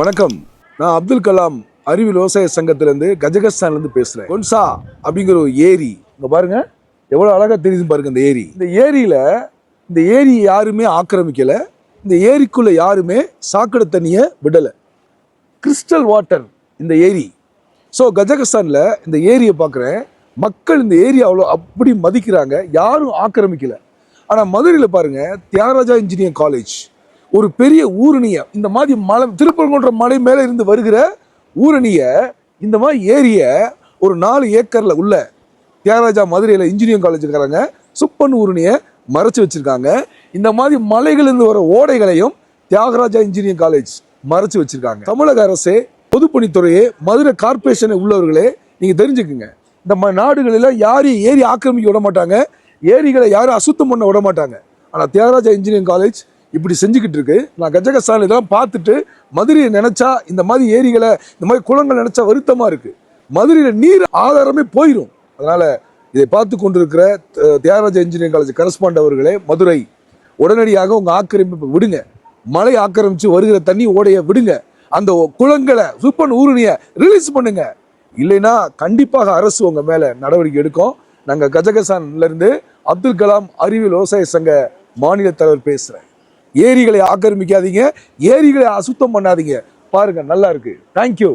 வணக்கம். நான் அப்துல் கலாம் அறிவியல் விவசாய சங்கத்திலேருந்து கஜகஸ்தான்லேருந்து பேசுகிறேன் கொன்சா அப்படிங்கிற ஒரு ஏரி. இங்கே பாருங்க. எவ்வளோ அழகாக தெரியுது பாருங்க இந்த ஏரி. இந்த ஏரியில் இந்த ஏரி யாருமே ஆக்கிரமிக்கலை. இந்த ஏரிக்குள்ளே யாருமே சாக்கடை தண்ணியை விடலை. கிறிஸ்டல் வாட்டர் இந்த ஏரி. ஸோ கஜகஸ்தானில் இந்த ஏரியை பார்க்குறேன் மக்கள் இந்த ஏரியா அவ்வளோ அப்படி மதிக்கிறாங்க. யாரும் ஆக்கிரமிக்கலை. ஆனால் மதுரையில் பாருங்கள் தியாகராஜா இன்ஜினியரிங் காலேஜ் ஒரு பெரிய ஊரணியை இந்த மாதிரி மலை திருப்பரங்குன்ற மலை மேலே இருந்து வருகிற ஊரணியை இந்த மாதிரி ஏரியை ஒரு நாலு ஏக்கரில் உள்ள தியாகராஜா மதுரையில் இன்ஜினியரிங் காலேஜ் இருக்கிறாங்க சுப்பன் ஊரணியை மறைச்சு வச்சிருக்காங்க. இந்த மாதிரி மலைகளிலிருந்து வர ஓடைகளையும் தியாகராஜா இன்ஜினியரிங் காலேஜ் மறைச்சு வச்சிருக்காங்க. தமிழக அரசே பொதுப்பணித்துறையே மதுரை கார்பரேஷனை உள்ளவர்களே நீங்க தெரிஞ்சுக்குங்க. இந்த ம நாடுகளில் யாரையும் ஏரி ஆக்கிரமிக்க விட மாட்டாங்க. ஏரிகளை யாரும் அசுத்தம் பண்ண விட மாட்டாங்க. ஆனால் தியாகராஜா இன்ஜினியரிங் காலேஜ் இப்படி செஞ்சுக்கிட்டு இருக்கு. நான் கஜகஸ்தான் இதெல்லாம் பார்த்துட்டு மதுரையை நினைச்சா இந்த மாதிரி ஏரிகளை இந்த மாதிரி குளங்கள் நினைச்சா வருத்தமா இருக்கு. மதுரையில் நீர் ஆதாரமே போயிடும் அதனால இதை பார்த்து கொண்டிருக்கிற தியாகராஜ இன்ஜினியரிங் காலேஜ் கரஸ்பாண்ட் அவர்களே மதுரை உடனடியாக உங்க ஆக்கிரமிப்பை விடுங்க. மழை ஆக்கிரமிச்சு வருகிற தண்ணி ஓடைய விடுங்க. அந்த குளங்களை சுப்பன் ஊருணிய ரிலீஸ் பண்ணுங்க. இல்லைன்னா கண்டிப்பாக அரசு உங்க மேல நடவடிக்கை எடுக்கும். நாங்கள் கஜகஸ்தான்ல இருந்து அப்துல் கலாம் அறிவியல் விவசாய சங்க மாநில தலைவர் பேசுறேன். ஏரிகளை ஆக்கிரமிக்காதீங்க. ஏரிகளை அசுத்தம் பண்ணாதீங்க. பாருங்க நல்லா இருக்கு. தேங்க்யூ